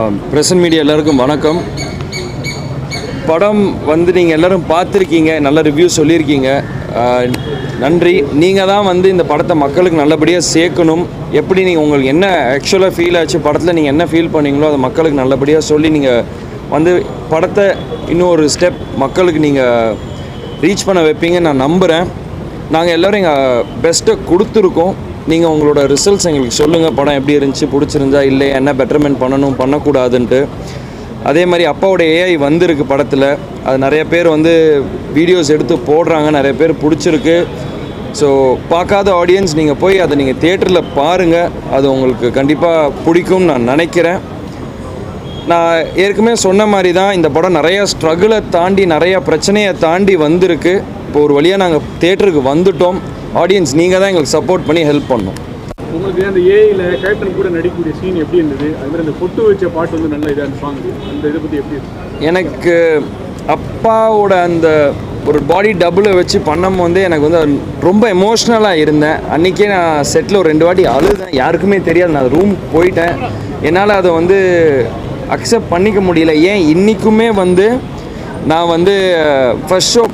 Present media எல்லாருக்கும் வணக்கம். படம் வந்து நீங்கள் எல்லோரும் பார்த்துருக்கீங்க நல்ல ரிவ்யூ சொல்லியிருக்கீங்க. நன்றி. நீங்கள் தான் வந்து இந்த படத்தை மக்களுக்கு நல்லபடியாக சேர்க்கணும். எப்படி நீங்கள் உங்களுக்கு என்ன ஆக்சுவலாக ஃபீல் ஆச்சு? படத்தில் நீங்கள் என்ன ஃபீல் பண்ணீங்களோ அதை மக்களுக்கு நல்லபடியாக சொல்லி நீங்கள் வந்து படத்தை இன்னும் ஒரு ஸ்டெப் மக்களுக்கு நீங்கள் ரீச் பண்ண வைப்பீங்கன்னு நான் நம்புகிறேன் நாங்கள் எல்லோரும் எங்கள் பெஸ்ட்டை கொடுத்துருக்கோம். நீங்கள் உங்களோட ரிசல்ட்ஸ் எங்களுக்கு சொல்லுங்கள் படம் எப்படி இருந்துச்சு பிடிச்சிருந்தா இல்லை என்ன பெட்டர்மெண்ட் பண்ணணும் பண்ணக்கூடாதுன்ட்டு. அதே மாதிரி அப்பாவோட ஏஐ வந்திருக்கு படத்தில். அது நிறைய பேர் வந்து வீடியோஸ் எடுத்து போடுறாங்க. நிறைய பேர் பிடிச்சிருக்கு. ஸோ பார்க்காத ஆடியன்ஸ் நீங்கள் போய் அதை நீங்கள் தேட்டரில் பாருங்கள் அது உங்களுக்கு கண்டிப்பாக பிடிக்கும்னு நான் நினைக்கிறேன். நான் ஏற்கனவே சொன்ன மாதிரி தான் இந்த படம் நிறையா ஸ்ட்ரகிளை தாண்டி நிறையா பிரச்சனையை தாண்டி வந்திருக்கு. இப்போ ஒரு வழியாக நாங்கள் தேட்டருக்கு வந்துட்டோம். ஆடியன்ஸ் நீங்கள் தான் எங்களுக்கு சப்போர்ட் பண்ணி ஹெல்ப் பண்ணணும். உங்களுக்கு அந்த ஏஐல கேப்டன் கூட நடிக்கக்கூடிய சீன் எப்படி இருந்தது? அது மாதிரி அந்த பொட்டு வச்ச பாட்டு வந்து நல்ல இதாக சாங் அந்த இதை பற்றி எப்படி இருக்கு? எனக்கு அப்பாவோட அந்த ஒரு பாடி டபுளை வச்சு பண்ணும் வந்து எனக்கு வந்து ரொம்ப எமோஷ்னலாக இருந்தேன். அன்றைக்கே நான் செட்டில் ஒரு ரெண்டு வாட்டி அழுதேன். யாருக்குமே தெரியாது. நான் ரூம் போயிட்டேன். என்னால் அதை வந்து அக்செப்ட் பண்ணிக்க முடியல. ஏன்? இன்றைக்குமே வந்து நான் வந்து ஃபர்ஸ்ட் ஷோ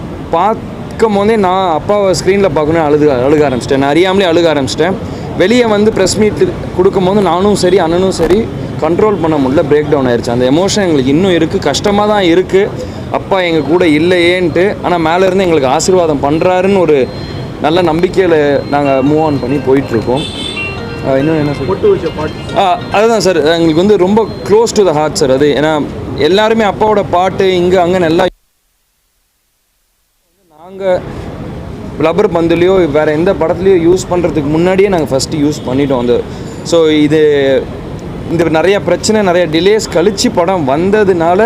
பார்க்கும் போதே நான் அப்பாவை ஸ்க்ரீனில் பார்க்கணும் அழுது அழுக ஆரம்பிச்சிட்டேன். நான் அறியாமலே அழுக ஆரம்பிச்சிட்டேன். வெளியே வந்து ப்ரெஸ் மீட் கொடுக்கும்போது நானும் சரி அண்ணனும் சரி கண்ட்ரோல் பண்ண முடியல பிரேக் டவுன் ஆயிடுச்சு அந்த எமோஷன் எங்களுக்கு இன்னும் இருக்குது கஷ்டமாக தான் இருக்குது அப்பா எங்கள் கூட இல்லையேன்ட்டு ஆனால் மேலே இருந்து எங்களுக்கு ஆசீர்வாதம் பண்ணுறாருன்னு ஒரு நல்ல நம்பிக்கையில் நாங்கள் மூவ் ஆன் பண்ணி போயிட்டுருக்கோம். இன்னும் என்ன ஆ அதுதான் சார் எங்களுக்கு வந்து ரொம்ப close to the heart sir அது. ஏன்னா எல்லாருமே அப்பாவோட பாட்டு இங்கே அங்கே எல்லாம் நாங்கள் ரப்பர் பந்துலேயோ வேறு எந்த படத்துலையோ யூஸ் பண்ணுறதுக்கு முன்னாடியே நாங்கள் ஃபஸ்ட்டு யூஸ் பண்ணிட்டோம். அந்த ஸோ இது இந்த நிறைய பிரச்சனை நிறைய டிலேஸ் கழிச்சு படம் வந்ததுனால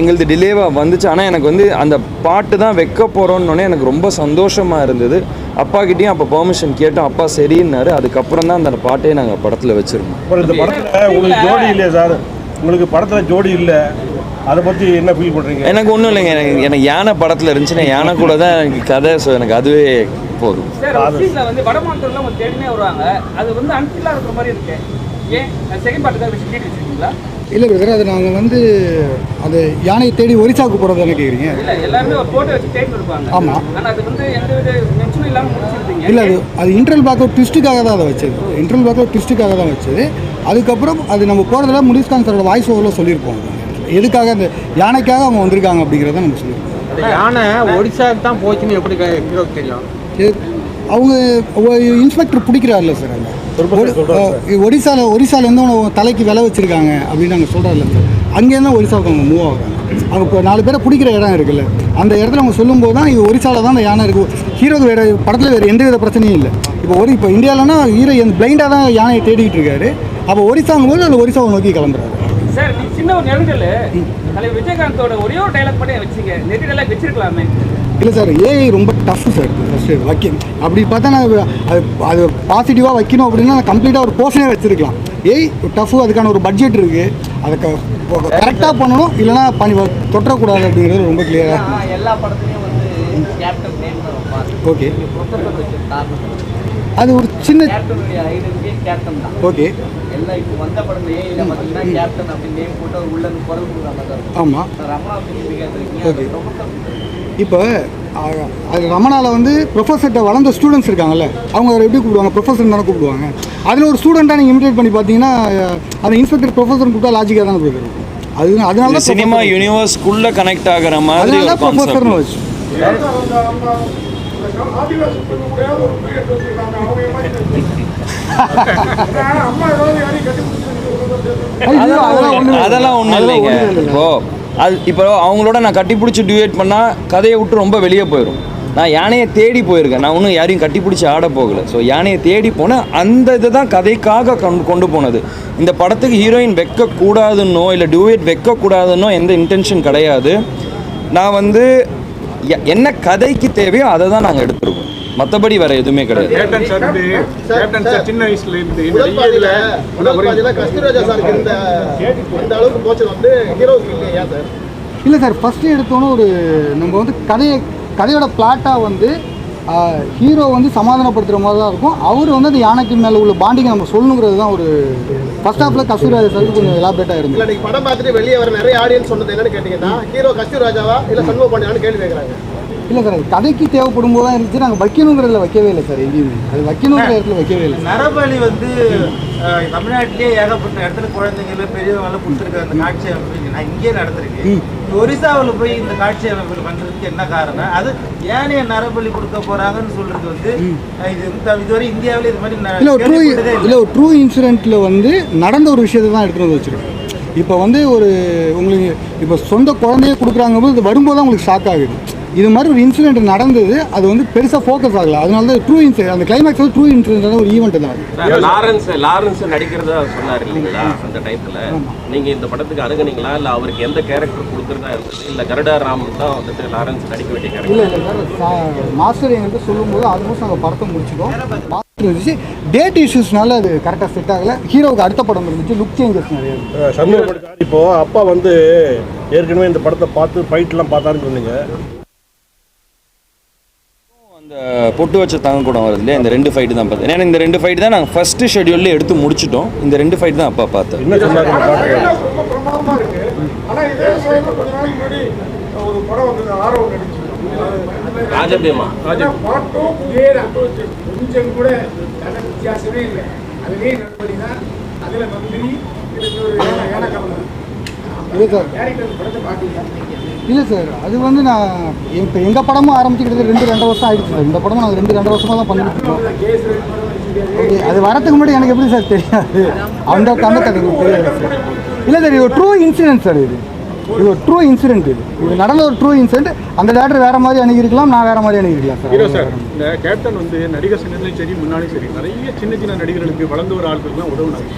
எங்களுது டிலேவாக வந்துச்சு. ஆனால் எனக்கு வந்து அந்த பாட்டு தான் வைக்க போகிறோன்னொடனே எனக்கு ரொம்ப சந்தோஷமாக இருந்தது. அப்பாக்கிட்டேயும் அப்போ பெர்மிஷன் கேட்டோம். அப்பா சரின்னாரு. அதுக்கப்புறம் தான் அந்த பாட்டையே நாங்கள் படத்தில் வச்சுருந்தோம். அப்புறம் இந்த படத்தில் உங்களுக்கு ஜோடி இல்லையா சார்? உங்களுக்கு படத்தில் ஜோடி இல்லை. அதை பத்தி என்ன ஃபீல் பண்றீங்க? எனக்கு ஒன்றும் இல்லைங்க. எனக்கு எனக்கு யானை படத்தில் இருந்துச்சுன்னா யானை கூட தான் எனக்கு கதை ஸோ எனக்கு அதுவே போதும். வந்து தேடினே வருவாங்க. அது வந்து இருக்கிற மாதிரி இருக்கு. ஏன்? செகண்ட் இல்லை பிரதர் அது நாங்கள் வந்து அது யானையை தேடி ஒரிசாவுக்கு போகிறது தானே கேட்குறீங்க இல்ல எல்லாருமே ஒரு போட்டோ வச்சு தேடி இருப்பாங்க ஆமா. ஆனா அது வந்து எந்த வித மென்ஷனும் இல்லாம முடிச்சிருந்தீங்க இல்லை அது அது இன்டர்வல் பேக் ட்விஸ்ட்டுக்காக தான் அதை வச்சது. இன்டர்வல் பேக் ட்விஸ்ட்டுக்காக தான் வச்சது. அதுக்கப்புறம் அது நம்ம போகிறதுல முனிஸ்கான் சாரோட வாய்ஸ் ஓவரில் சொல்லியிருப்போம் அது. எதுக்காக அந்த யானைக்காக அவங்க வந்திருக்காங்க அப்படிங்கிறத நம்ம சொல்லியிருப்போம் அந்த யானை ஒடிசாவுக்கு தான் போச்சுன்னு எப்படி ஹீரோக்கு தெரியும்? இது அவங்க இன்ஸ்பெக்டர் பிடிக்கிறாருல்ல சார் அங்கே. ஒடிசாவில் ஒரிசாலேருந்து உனக்கு தலைக்கு விலை வச்சுருக்காங்க அப்படின்னு நாங்கள் சொல்கிறாருல்ல சார். அங்கேருந்து தான் ஒரிசாவுக்கு அவங்க மூவ் ஆகுறாங்க. அவங்க இப்போ நாலு பேரை பிடிக்கிற இடம் இருக்குல்ல. அந்த இடத்துல அவங்க சொல்லும்போது தான் இது ஒரிசாவில் தான் அந்த யானை இருக்குது ஹீரோக்கு வேறு படத்தில் வேறு எந்த வித பிரச்சனையும் இல்லை. இப்போ ஒரு இப்போ இந்தியாவிலனா ஹீரோ பிளைண்டாக தான் யானையை தேடிட்டு இருக்காரு. அப்போ ஒரிசாங்கும் போது அந்த ஒரிசாவை நோக்கி கிளம்புறாரு. சார் நீ சின்ன ஒரு நெருங்கல். தலைவர் விஜயகாந்தோட ஒரே ஒரு டைலாக் மட்டும் வச்சீங்க. நெட்டு டைலாக் வச்சிருக்கலாமே. இல்லை சார் ஏஐ ரொம்ப டஃப் சார் ஃபஸ்ட்டு வைக்க அப்படி பார்த்தா நான் அது அது பாசிட்டிவாக வைக்கணும் அப்படின்னா நான் கம்ப்ளீட்டாக ஒரு போர்ஷனே வச்சுருக்கலாம். ஏய் டஃப்பு அதுக்கான ஒரு பட்ஜெட் இருக்குது அதை கரெக்டாக பண்ணணும் இல்லைனா பண்ணி தொட்டக்கூடாது அப்படிங்கிறது ரொம்ப கிளியராக எல்லா படத்துலயும் வந்து கேப்டன் நேம் ஓகே அது ஒரு சின்ன ஓகே. எல்லாம் இப்போ வந்த படம் ஏஐல பார்த்தீங்கன்னா கேப்டன் அப்படின்னு நேம் போட்டு அவர் உள்ள இருந்து குரல் கொடுக்குற மாதிரி தான் இருக்கும் ஆமாம் ரமணா இப்போ அது ரமணாவில் வந்து ப்ரொஃபஸர்கிட்ட வளர்ந்த ஸ்டூடெண்ட்ஸ் இருக்காங்கல்ல அவங்க அவரை எப்படி கூப்பிடுவாங்க? ப்ரொஃபஸர் தானே கூப்பிடுவாங்க. அதில் ஒரு ஸ்டூடெண்ட்டாக நீங்கள் இமிடேட் பண்ணி பார்த்தீங்கன்னா அந்த இன்ஸ்பெக்டர் ப்ரொஃபஸர் கூப்பிட்டா லாஜிக்காக தானே போய் இருக்கும். அது அதனால சினிமா யூனிவர்ஸ்குள்ளே கனெக்ட் ஆகிற மாதிரி அதனால ஒரு வச்சு அதெல்லாம் ஒன்றும் இல்லைங்க. இப்போ அது இப்போ அவங்களோட நான் கட்டி பிடிச்சி டியூட் பண்ணால் கதையை விட்டு ரொம்ப வெளியே போயிடும் நான் யானையை தேடி போயிருக்கேன். நான் ஒன்றும் யாரையும் கட்டி பிடிச்சி ஆட போகல. ஸோ யானையை தேடி போனேன் அந்த இதை தான் கதைக்காக கொண்டு கொண்டு போனது. இந்த படத்துக்கு ஹீரோயின் வைக்கக்கூடாதுன்னோ இல்லை டியூட் வைக்கக்கூடாதுன்னோ எந்த இன்டென்ஷன் கிடையாது. நான் வந்து என்ன கதைக்கு தேவையோ அதை தான் நாங்கள் எடுத்திருக்கோம் மற்றபடி வேறு எதுவுமே கிடையாது. கேப்டன் சார் வந்து கேப்டன் சார் சின்ன வயசுல இருந்து இல்லை சார் ஃபஸ்ட்டு எடுத்தோன்னே ஒரு நம்ம வந்து கதையை கதையோட பிளாட்டாக வந்து ஹீரோ வந்து சமாதானப்படுத்துகிற மாதிரி தான் இருக்கும். அவர் வந்து அந்த யானைக்கு மேலே உள்ள பாண்டிங்கை நம்ம சொல்லணுங்கிறது தான் ஒரு ஃபர்ஸ்ட் ஹாஃபில் கஸ்தூராஜ சாருக்கு கொஞ்சம் எலாபரேட்டாக இல்ல இருந்தது. நீங்க படம் பார்த்துட்டு வெளியே வர நிறைய ஆடியன்ஸ் சொன்னது என்னன்னு கேட்டீங்கன்னா ஹீரோ கஸ்தூர் ராஜாவா இல்ல சண்முக பாண்டியான்னு கேள்வி கேட்கறாங்க இல்லை சார் கதைக்கு தேவைப்படும் போது தான் இருந்துச்சு. நாங்கள் வைக்கணுங்கிறதுல வைக்கவே இல்லை சார் எங்கேயுமே. அது வைக்கணுங்கிற இடத்துல வைக்கவே இல்லை நரபலி வந்து தமிழ்நாட்டிலேயே ஏகப்பட்ட இடத்துல குழந்தைங்கள பெரியவங்கள கொடுத்துருக்க அந்த காட்சி அமைப்பு நான் இங்கேயே நடந்திருக்கு ஒரிசாவில் போய் இந்த காட்சி அமைப்பு பண்றதுக்கு என்ன காரணம்? அது ஏன் ஏன் நரபலி கொடுக்க போறாங்கன்னு சொல்றது வந்து இது இதுவரை இந்தியாவில் இது மாதிரி இல்லை ட்ரூ இல்லை. ட்ரூ இன்சிடெண்ட்டில் வந்து நடந்த ஒரு விஷயத்தை தான் எடுத்துகிட்டு வந்து வச்சுருக்கோம். இப்போ வந்து ஒரு உங்களுக்கு இப்போ சொந்த குழந்தைய கொடுக்குறாங்க போது வரும்போது தான் உங்களுக்கு ஷாக் ஆகுது. இது மாதிரி ஒரு இன்சிடென்ட் நடந்தது அது வந்து பெருசாக ஃபோக்கஸ் ஆகல. அதனால தான் ட்ரூ இன்சிடென்ட் அந்த கிளைமேக்ஸ் வந்து ட்ரூ இன்சிடென்ட் ஒரு ஈவெண்ட் தான். அது. லாரன்ஸ் லாரன்ஸ் நடிக்கிறதா சொன்னார் இல்லைங்களா அந்த டைத்துல நீங்க இந்த படத்துக்கு அணுகுனீங்களா இல்ல அவருக்கு எந்த கேரக்டர் கொடுக்கறதா இருந்தது இல்ல கருடா ராம் தான் வந்துட்டு லாரன்ஸ் நடிக்க வேண்டிய இல்லை கேரக்டர் இல்லை சா- மாஸ்டர் எங்கள்கிட்ட சொல்லும்போது ஆல்மோஸ்ட் நாங்கள் படத்தை முடிச்சிட்டோம். மாஸ்டர் இருந்துச்சு. டேட் இஷ்யூஸ்னால அது கரெக்டாக செட் ஆகலை. ஹீரோவுக்கு அடுத்த படம் இருந்துச்சு. லுக் சேஞ்சஸ் நிறைய இப்போ அப்பா வந்து ஏற்கனவே இந்த படத்தை பார்த்து ஃபைட்லாம் பார்த்தாருன்னு சொன்னீங்க. அந்த பொட்டு வச்ச தங்க கூட வருது இல்லையா இந்த ரெண்டு ஃபைட்டு தான் பார்த்தேன். ஏன்னா இந்த ரெண்டு ஃபைட் தான் நாங்கள் ஃபஸ்ட்டு ஷெட்யூலில் எடுத்து முடிச்சிட்டோம். இந்த ரெண்டு ஃபைட் தான் அப்பா பார்த்தேன் என்ன சொன்னாரு? இந்த பாட்டு ரொம்ப பிரமாதமா இருக்கு ஆனா இதே சமயத்துல கொஞ்ச நாளைக்கு முன்னாடி ஒரு படம் வந்து ஆரோ நடிச்சு ராஜபீமா கொஞ்சம் கூட வித்தியாசமே இல்லை. அதுவே நண்படினா அதுல மந்திரி இல்லை சார். இல்லை சார் அது வந்து நான் இப்போ எங்கள் படமும் ஆரம்பிச்சுக்கிட்டது ரெண்டு ரெண்டு வருஷம் ஆயிடுச்சு சார். இந்த படமும் நாங்கள் ரெண்டு ரெண்டு வருஷமாக தான் பண்ணிட்டு இருக்கோம். அது வரதுக்கு முன்னாடி எனக்கு எப்படி சார் தெரியாது. அந்த அந்த தெரியாது சார். இல்லை சார் இது ஒரு ட்ரூ இன்சிடென்ட் சார் இது. இது ஒரு ட்ரூ இன்சிடென்ட் இது. இது நடந்த ஒரு ட்ரூ இன்சிடென்ட் அந்த டேரக்டர் வேற மாதிரி அணுகிருக்கலாம் நான் வேற மாதிரி அணுகிருக்கலாம் சார். சார் இந்த கேப்டன் வந்து நடிகர் சங்கத்திலையும் சரி முன்னாடியும் சரி நிறைய சின்ன சின்ன நடிகர்களுக்கு வளர்ந்து வர ஆட்களுக்குலாம் உதவுனாங்க.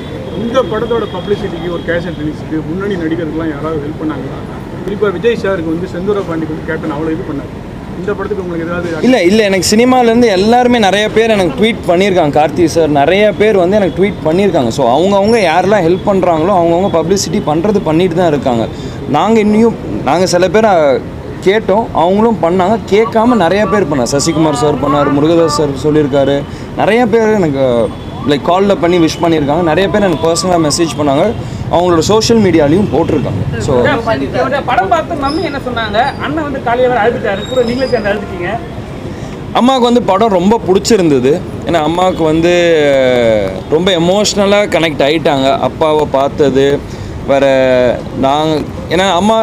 இந்த படத்தோட பப்ளிசிட்டிக்கு ஒரு கேஷ் அண்ட் ரிலீஸுக்கு முன்னணி நடிகர்கள்லாம் யாராவது ஹெல்ப் பண்ணாங்களா? குறிப்பாக விஜய் சாருக்கு வந்து செந்தூர பாண்டிக்கு வந்து கேப்டன் அவ்வளோ இது பண்ணார். இந்த படத்துக்கு உங்களுக்கு ஏதாவது இல்லை இல்லை எனக்கு சினிமாலேருந்து எல்லாருமே நிறைய பேர் எனக்கு ட்வீட் பண்ணியிருக்காங்க. கார்த்தி சார் நிறைய பேர் வந்து எனக்கு ட்வீட் பண்ணியிருக்காங்க. ஸோ அவங்கவுங்க யாரெல்லாம் ஹெல்ப் பண்ணுறாங்களோ அவங்கவுங்க பப்ளிசிட்டி பண்ணுறது பண்ணிட்டு தான் இருக்காங்க. நாங்கள் இன்னும் நாங்கள் சில பேர் கேட்டோம். அவங்களும் பண்ணாங்க. கேட்காம நிறைய பேர் பண்ணார் சசிகுமார் சார் பண்ணார் முருகதாஸ் சார் சொல்லியிருக்காரு. நிறைய பேர் எனக்கு லைக் காலில் பண்ணி விஷ் பண்ணியிருக்காங்க. நிறைய பேர் எனக்கு பர்சனலாக மெசேஜ் பண்ணாங்க. அவங்களோட சோஷியல் மீடியாலையும் போட்டிருக்காங்க. ஸோ படம் பார்த்து மம்மி என்ன சொன்னாங்க? அண்ணன் வந்து காலையில அழுதுட்டாரு. கூட நீங்களே சேர்ந்து அழுதுட்டீங்க. அம்மாவுக்கு வந்து படம் ரொம்ப பிடிச்சிருந்தது. ஏன்னா அம்மாவுக்கு வந்து ரொம்ப எமோஷ்னலாக கனெக்ட் ஆகிட்டாங்க அப்பாவை பார்த்தது வேற நாங்கள் ஏன்னா அம்மா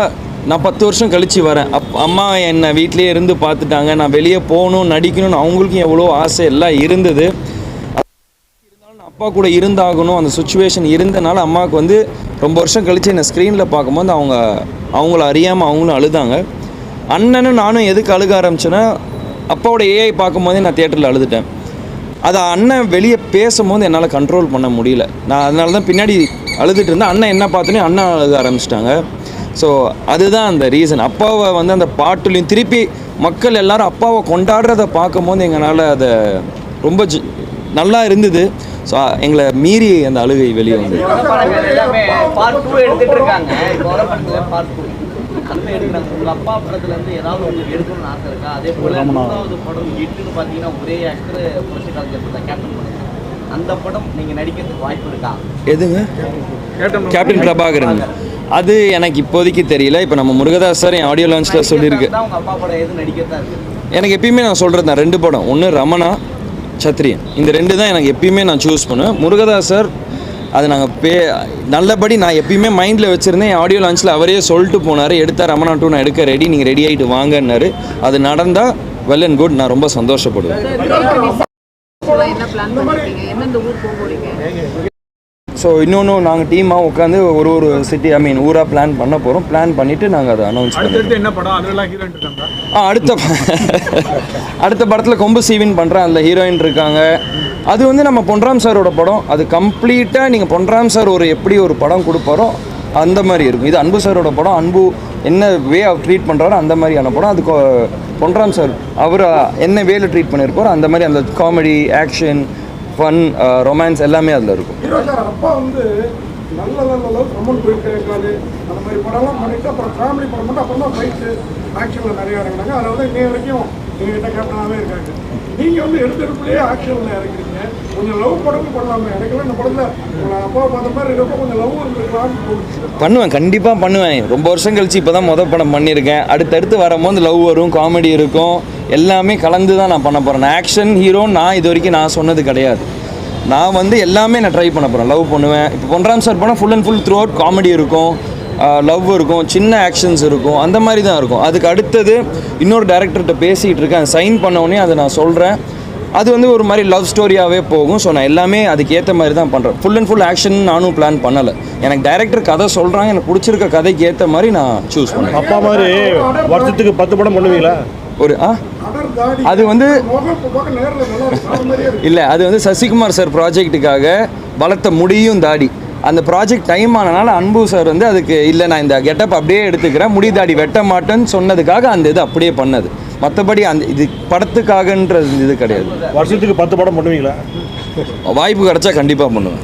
நான் பத்து வருஷம் கழித்து வரேன். அப் அம்மா என்னை வீட்டிலேயே இருந்து பார்த்துட்டாங்க. நான் வெளியே போகணும் நடிக்கணும்னு அவங்களுக்கும் எவ்வளோ ஆசை எல்லாம் இருந்தது. அப்பா கூட இருந்தாகணும் அந்த சுச்சுவேஷன் இருந்தனால அம்மாவுக்கு வந்து ரொம்ப வருஷம் கழித்து என்னை ஸ்க்ரீனில் பார்க்கும்போது அவங்க அவங்கள அறியாமல் அவங்களும் அழுதாங்க. அண்ணனும் நானும் எதுக்கு அழுக ஆரம்பிச்சேன்னா அப்பாவோட ஏஐ பார்க்கும்போதே நான் தியேட்டரில் அழுதுட்டேன். அதை அண்ணன் வெளியே பேசும்போது என்னால் கண்ட்ரோல் பண்ண முடியல. நான் அதனால தான் பின்னாடி அழுதுட்டு இருந்தேன். அண்ணன் என்ன பார்த்தோன்னே அண்ணன் அழுக ஆரம்பிச்சிட்டாங்க. ஸோ அதுதான் அந்த ரீசன் அப்பாவை வந்து அந்த பாட்டுலையும் திருப்பி மக்கள் எல்லாரும் அப்பாவை கொண்டாடுறத பார்க்கும்போது எங்களால் அதை ரொம்ப ஜ- நல்லா இருந்தது. ஸோ எங்களை மீறி அந்த அழுகை வெளியே வந்து படங்கள் எல்லாமே பார்ட் டூ எடுத்துட்டு இருக்காங்க இப்போ வர படத்துல பார்ட் டூ அந்த எடுக்கிறாங்க உங்க அப்பா படத்துல இருந்து ஏதாவது உங்களுக்கு எடுக்கணும்னு ஆசை இருக்கா? அதே போல மூணாவது படம் எட்டுன்னு பாத்தீங்கன்னா ஒரே ஆக்டர் புரட்சி கலைஞர் தான் கேப்டன் படம். அந்த படம் நீங்க நடிக்கிறதுக்கு வாய்ப்பு இருக்கா? எதுங்க? Captain captain Prabhakaran. அது எனக்கு இப்போதைக்கு தெரியல. இப்போ நம்ம முருகதாஸ் சார் என் ஆடியோ லான்ச்சில் சொல்லியிருக்கு. தான் உங்க அப்பா படம் எது நடிக்கிறதா இருக்கு? எனக்கு எப்பயுமே நான் சொல்கிறது தான் ரெண்டு படம். ஒன்று ரமணா சத்ரியன் இந்த ரெண்டு தான் எனக்கு எப்பயுமே நான் சூஸ் பண்ணுவேன். முருகதாஸ் சார் அது நாங்கள் பே நல்லபடி நான் எப்பயுமே மைண்டில் வச்சுருந்தேன். என் ஆடியோ லான்ச்சில் அவரே சொல்லிட்டு போனார். எடுத்தா ரமணா டூ நான் எடுக்க ரெடி நீங்கள் ரெடி ஆகிட்டு வாங்கன்னாரு. அது நடந்தால் வெல் அண்ட் குட் நான் ரொம்ப சந்தோஷப்படுவேன். ஸோ இன்னொன்று நாங்கள் டீமாக உட்காந்து ஒரு ஒரு சிட்டி ஐ மீன் ஊராக பிளான் பண்ண போகிறோம் பிளான் பண்ணிவிட்டு நாங்கள் அதை அனௌன்ஸ் அடுத்தடுத்து என்ன படம்? ஆ அடுத்த அடுத்த படத்தில் கொம்பு சீவின் பண்ணுறேன் அதில் ஹீரோயின் இருக்காங்க. அது வந்து நம்ம பொன்ராம் சாரோட படம். அது கம்ப்ளீட்டாக நீங்கள் பொன்ராம் சார் ஒரு எப்படி ஒரு படம் கொடுப்பாரோ அந்த மாதிரி இருக்கும். இது அன்பு சாரோட படம். அன்பு என்ன வே ஆஃப் ட்ரீட் பண்ணுறாரோ அந்த மாதிரியான படம். அது கொ- பொன்ராம் சார் அவர் என்ன வேல ட்ரீட் பண்ணியிருப்பாரோ அந்த மாதிரி அந்த comedy action fun romance uh, எல்லாமே அதில் இருக்கும். அப்பா வந்து நல்ல நல்ல லவ் போயிட்டே இருக்காது அந்த மாதிரி படம்லாம் பண்ணிட்டு அப்புறம் ஃபேமிலி படம் மட்டும் அப்புறம் தான் ஃபைட்டு ஆக்ஷனில் நிறைய இறங்குனாங்க. அதாவது வந்து இன்னைய வரைக்கும் எங்ககிட்ட கேப்டனாகவே இருக்காங்க நீங்கள் வந்து எடுத்துருக்குள்ளேயே ஆக்ஷனில் இறங்குறீங்க கொஞ்சம் லவ் படமும் பண்ணலாமே. எனக்குலாம் இந்த படத்தில் உங்களை அப்பா பார்த்த மாதிரி இருக்கப்போ கொஞ்சம் லவ் இருக்கலாம் பண்ணுவேன் கண்டிப்பாக பண்ணுவேன். ரொம்ப வருஷம் கழிச்சு இப்போ தான் மொதல் படம் பண்ணியிருக்கேன். அடுத்தடுத்து வரும்போது லவ் வரும் காமெடி இருக்கும். எல்லாமே கலந்து தான் நான் பண்ண போகிறேன் ஆக்ஷன் ஹீரோ நான் இது வரைக்கும் நான் சொன்னது கிடையாது. நான் வந்து எல்லாமே நான் ட்ரை பண்ண போகிறேன் லவ் பண்ணுவேன். இப்போ பொன்ராம் சார் போனால் full and full throughout comedy இருக்கும் லவ் இருக்கும். சின்ன ஆக்ஷன்ஸ் இருக்கும். அந்த மாதிரி தான் இருக்கும். அதுக்கு அடுத்தது இன்னொரு டேரக்டர்கிட்ட பேசிகிட்டு இருக்கேன். சைன் பண்ண உடனே அதை நான் சொல்கிறேன் அது வந்து ஒரு மாதிரி லவ் ஸ்டோரியாகவே போகும். ஸோ நான் எல்லாமே அதுக்கு ஏற்ற மாதிரி தான் பண்ணுறேன் ஃபுல் அண்ட் ஃபுல் ஆக்ஷன் நானும் பிளான் பண்ணலை. எனக்கு டைரக்டர் கதை சொல்கிறாங்க எனக்கு பிடிச்சிருக்க கதைக்கு ஏற்ற மாதிரி நான் சூஸ் பண்ணேன். அப்பா மாதிரி வருஷத்துக்கு பத்து படம் பண்ணுவீங்களா? ஒரு ஆ? அது வந்து இல்லை அது வந்து சசிகுமார் சார் ப்ராஜெக்ட்டுக்காக வளர்த்த முடியும் தாடி. அந்த ப்ராஜெக்ட் டைம் ஆனனால அன்பு சார் வந்து அதுக்கு இல்லை நான் இந்த கெட்டப் அப்படியே எடுத்துக்கிறேன். முடி தாடி வெட்ட மாட்டேன்னு சொன்னதுக்காக அந்த இது அப்படியே பண்ணது. மற்றபடி அந்த இது படத்துக்காகன்றது இது கிடையாது. வருஷத்துக்கு பத்து படம் பண்ணுவீங்களா? வாய்ப்பு கிடைச்சா கண்டிப்பாக பண்ணுவேன்.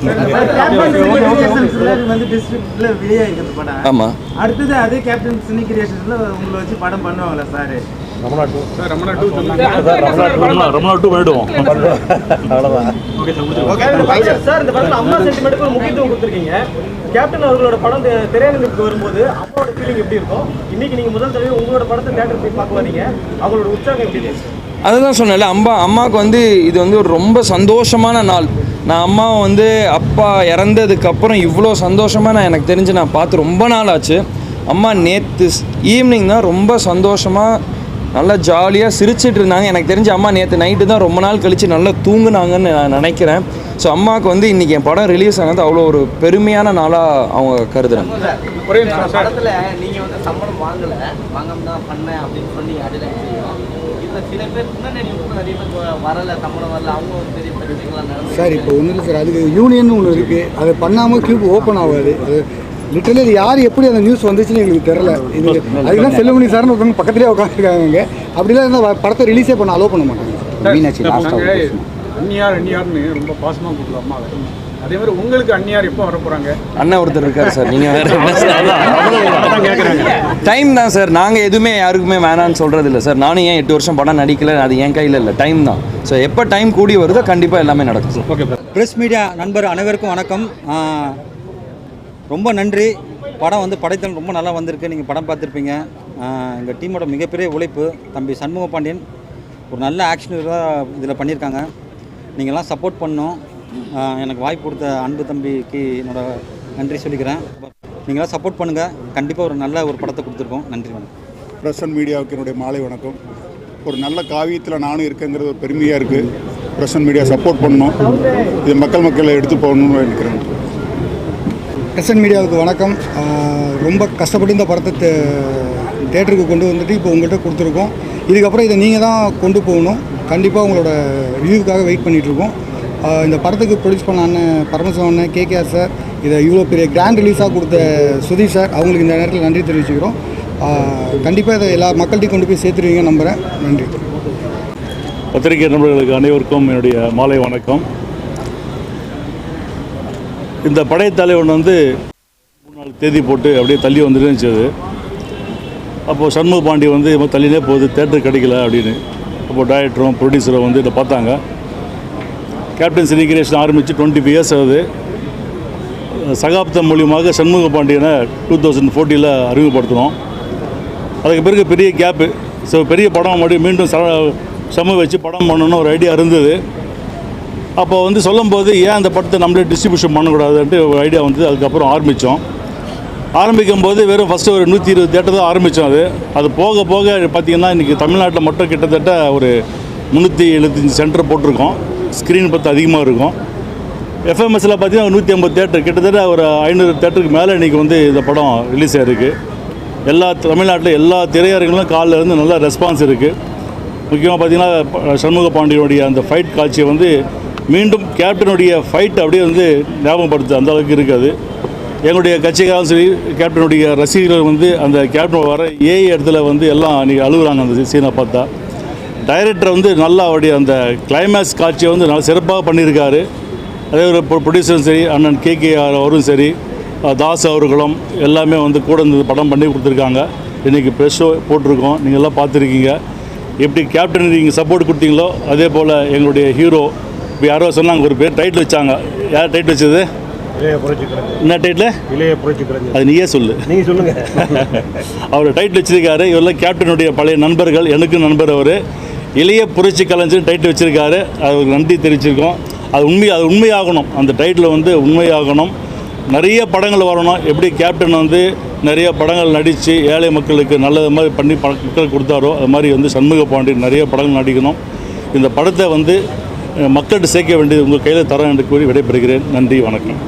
ஆமாம் அடுத்தது அதே கேப்டன் சினி கிரியேஷன்ஸ்ல உங்களை வச்சு படம் பண்ணுவாங்களா sir? Ramana two sir Ramana two சொல்லுங்க. ரமணா டூ போயிடுவோம் அவ்வளோதான் சார் இந்த படத்துல அம்மா சென்டிமெண்ட்டுக்கு ஒரு முக்கியத்துவம் கொடுத்துருக்கீங்க. கேப்டன் அவர்களோட படம் தெ- திரையரங்குக்கு வரும்போது அம்மாவோட ஃபீலிங் எப்படி இருக்கும்? இன்னைக்கு நீங்க முதல் தடவை உங்களோட படத்தை தேட்டர் போய் பார்க்க வரீங்க அவங்களோட உற்சாகம் எப்படி இருக்கு? அதுதான் சொன்னேன்ல அம்மா அம்மாவுக்கு வந்து இது வந்து ஒரு ரொம்ப சந்தோஷமான நாள். நான் அம்மாவை வந்து அப்பா இறந்ததுக்கு அப்புறம் இவ்வளோ சந்தோஷமாக நான் எனக்கு தெரிஞ்சு நான் பார்த்து ரொம்ப நாள் ஆச்சு. அம்மா நேற்று ஈவினிங் தான் ரொம்ப சந்தோஷமாக நல்லா ஜாலியாக சிரிச்சிட்டு இருந்தாங்க. எனக்கு தெரிஞ்சு அம்மா நேற்று நைட்டு தான் ரொம்ப நாள் கழித்து நல்லா தூங்குனாங்கன்னு நான் நினைக்கிறேன். ஸோ அம்மாவுக்கு வந்து இன்றைக்கி என் படம் ரிலீஸ் ஆனது அவ்வளோ ஒரு பெருமையான நாளாக அவங்க கருதுறாங்க. ஒரே படத்துல நீங்க வந்து சம்பளம் வாங்கல. வாங்காம தான் பண்ணேன் அப்படின்னு சொன்னீங்க அதுல இதுல சில பேர் முன்னாடி நிறைய பேர் வரல சம்பளம் வரல. அவங்க ஒரு பெரிய பிரச்சனைகள்லாம் நடந்து சார் இப்போ ஒன்றும் இல்லை சார் அதுக்கு யூனியன் ஒன்று இருக்குது அதை பண்ணாமல் கியூப் ஓப்பன் ஆகாது. அது லிட்டரலி அது யார் எப்படி அந்த நியூஸ் வந்துச்சுன்னு எங்களுக்கு தெரில இது அதுதான் செல்லுமணி சார்னு ஒருத்தவங்க பக்கத்துலேயே உட்காந்துருக்காங்க அப்படிலாம் இருந்தால் படத்தை ரிலீஸே பண்ண அலோவ் பண்ண மாட்டாங்க. மீனாட்சி லாஸ்ட்டாக அந்நியார் அந்நியார்னு ரொம்ப பாசமாக அதே மாதிரி உங்களுக்கு அந்நியார் எப்போ வர போகிறாங்க அண்ணன் ஒருத்தர் இருக்கார் சார் நீங்கள் வேறு டைம் தான் சார் நாங்கள் எதுவுமே யாருக்குமே வேணான்னு சொல்கிறது இல்லை சார் நானும் ஏன் எட்டு வருஷம் படம் நடிக்கல? அது என் கையில் இல்லை. டைம் தான். ஸோ எப்போ டைம் கூடி வருதோ கண்டிப்பாக எல்லாமே நடக்கும். சார் ஓகே ப்ரெஸ் மீடியா நண்பர் அனைவருக்கும் வணக்கம். ரொம்ப நன்றி. படம் வந்து படைத்தல் ரொம்ப நல்லா வந்திருக்கு. நீங்கள் படம் பார்த்துருப்பீங்க. எங்கள் டீமோட மிகப்பெரிய உழைப்பு தம்பி சண்முக பாண்டியன் ஒரு நல்ல ஆக்ஷன் இதில் பண்ணியிருக்காங்க நீங்கள்லாம் சப்போர்ட் பண்ணோம் எனக்கு வாய்ப்பு கொடுத்த அன்பு தம்பிக்கு என்னோட நன்றி சொல்லிக்கிறேன். நீங்களாம் சப்போர்ட் பண்ணுங்கள் கண்டிப்பாக ஒரு நல்ல ஒரு படத்தை கொடுத்துருக்கோம் நன்றி வணக்கம். பிரசன் மீடியாவுக்கு என்னுடைய மாலை வணக்கம். ஒரு நல்ல காவியத்தில் நானும் இருக்கேங்கிறது ஒரு பெருமையாக இருக்குது பிரசன் மீடியா சப்போர்ட் பண்ணணும். இது மக்கள் மக்களை எடுத்து போகணும்னு நினைக்கிறேன். பிரசன்ட் மீடியாவுக்கு வணக்கம். ரொம்ப கஷ்டப்பட்டு இந்த படத்தை தேட்டருக்கு கொண்டு வந்துட்டு இப்போ உங்கள்கிட்ட கொடுத்துருக்கோம். இதுக்கப்புறம் இதை நீங்கள் தான் கொண்டு போகணும். கண்டிப்பாக உங்களோட ரிவ்யூக்காக வெயிட் பண்ணிகிட்ருக்கோம் இந்த படத்துக்கு ப்ரொடியூஸ் பண்ண அண்ணன் பரமசிவம் அண்ணன் கேகேஆர் சார் இதை இவ்வளோ பெரிய கிராண்ட் ரிலீஸாக கொடுத்த சுதீஷ் சார் அவங்களுக்கு இந்த நேரத்தில் நன்றி தெரிவிச்சுக்கிறோம். கண்டிப்பாக இதை எல்லா மக்கள்கிட்டையும் கொண்டு போய் சேர்த்துருவீங்க நம்புகிறேன் நன்றி. பத்திரிகை நண்பர்களுக்கு அனைவருக்கும் என்னுடைய மாலை வணக்கம். இந்த படைத்தலைவன் வந்து மூணு நாள் தேதி போட்டு அப்படியே தள்ளி வந்துருந்துச்சது அது. அப்போது சண்முக பாண்டி வந்து இப்போ தள்ளினே போகுது தேட்டர் கிடைக்கல அப்படின்னு. அப்போது டைரக்டரும் ப்ரொடியூசரும் வந்து இதை பார்த்தாங்க. கேப்டன் சினிகிரேஷன் ஆரம்பித்து டுவெண்ட்டி ஃபைவ் இயர்ஸ் ஆகுது. சகாப்தம் மூலியமாக சண்முக பாண்டியனை டூ தௌசண்ட் ஃபோர்ட்டியில் அறிமுகப்படுத்தினோம். அதுக்கு பிறகு பெரிய கேப்பு ஸோ பெரிய படம் மறுபடியும் மீண்டும் ச சம வச்சு படம் பண்ணணும்னு ஒரு ஐடியா இருந்தது. அப்போ வந்து சொல்லும்போது ஏன் அந்த படத்தை நம்மளே டிஸ்ட்ரிபியூஷன் பண்ணக்கூடாதுன்ட்டு ஒரு ஐடியா வந்து அதுக்கப்புறம் ஆரம்பித்தோம் ஆரம்பிக்கும் போது வெறும் ஃபஸ்ட்டு ஒரு நூற்றி இருபது தேட்டர் தான் ஆரம்பித்தோம் அது. அது போக போக பார்த்திங்கன்னா இன்றைக்கி தமிழ்நாட்டில் மட்டும் கிட்டத்தட்ட ஒரு முந்நூற்றி எழுபத்தஞ்சி சென்டர் போட்டிருக்கோம். ஸ்க்ரீன் பற்றி அதிகமாக இருக்கும். எஃப்எம்எஸில் பார்த்தீங்கன்னா நூற்றி ஐம்பது தேட்டர் கிட்டத்தட்ட ஒரு ஐநூறு தேட்டருக்கு மேலே இன்றைக்கி வந்து இந்த படம் ரிலீஸ் ஆகிருக்கு எல்லா தமிழ்நாட்டில் எல்லா திரையரங்களும் காலில் இருந்து நல்ல ரெஸ்பான்ஸ் இருக்குது முக்கியமாக பார்த்தீங்கன்னா சண்முக பாண்டியனுடைய அந்த ஃபைட் காட்சியை வந்து மீண்டும் கேப்டனுடைய ஃபைட் அப்படியே வந்து ஞாபகப்படுத்து அந்த அளவுக்கு இருக்காது. எங்களுடைய கட்சிக்காரும் சரி கேப்டனுடைய ரசிகர்கள் வந்து அந்த கேப்டன் வர ஏ இடத்துல வந்து எல்லாம் அன்றைக்கி அழுகுறாங்க அந்த சீனை பார்த்தா. டைரக்டர் வந்து நல்லா அவருடைய அந்த கிளைமேக்ஸ் காட்சியை வந்து நல்லா சிறப்பாக பண்ணியிருக்காரு. அதே ஒரு ப்ரொடியூசரும் சரி அண்ணன் கே கேஆர் அவரும் சரி தாஸ் அவர்களும் எல்லாமே வந்து கூட இந்த படம் பண்ணி கொடுத்துருக்காங்க. இன்றைக்கி ப்ரெஷ் ஷோ போட்டிருக்கோம். நீங்கள் எல்லாம் பார்த்துருக்கீங்க. எப்படி கேப்டன் நீங்கள் சப்போர்ட் கொடுத்தீங்களோ அதே போல் எங்களுடைய ஹீரோ இப்போ யாரோ சொன்னாங்க ஒரு பேர் டைட்டில் வச்சாங்க. யார் டைட்டில் வச்சது? என்ன டைட்டில் அது நீயே சொல்லு. நீங்கள் சொல்லுங்கள் அவர் டைட்டில் வச்சிருக்காரு. இவரெல்லாம் கேப்டனுடைய பழைய நண்பர்கள் எனக்கு நண்பர் அவர். இளைய புரட்சி கலைஞர் டைட்டில் வச்சிருக்காரு. அவருக்கு நன்றி தெரிவிச்சிருக்கோம். அது உண்மை அது உண்மையாகணும். அந்த டைட்டில் வந்து உண்மையாகணும். நிறைய படங்கள் வரணும். எப்படி கேப்டன் வந்து நிறைய படங்கள் நடித்து ஏழை மக்களுக்கு நல்லது மாதிரி பண்ணி ப மக்களுக்கு கொடுத்தாரோ அது மாதிரி வந்து சண்முக பாண்டியன் நிறைய படங்கள் நடிக்கணும். இந்த படத்தை வந்து மக்கள்கிட்ட சேர்க்க வேண்டியது உங்கள் கையில் தரேன் என்று கூறி விடைபெறுகிறேன். நன்றி வணக்கம்.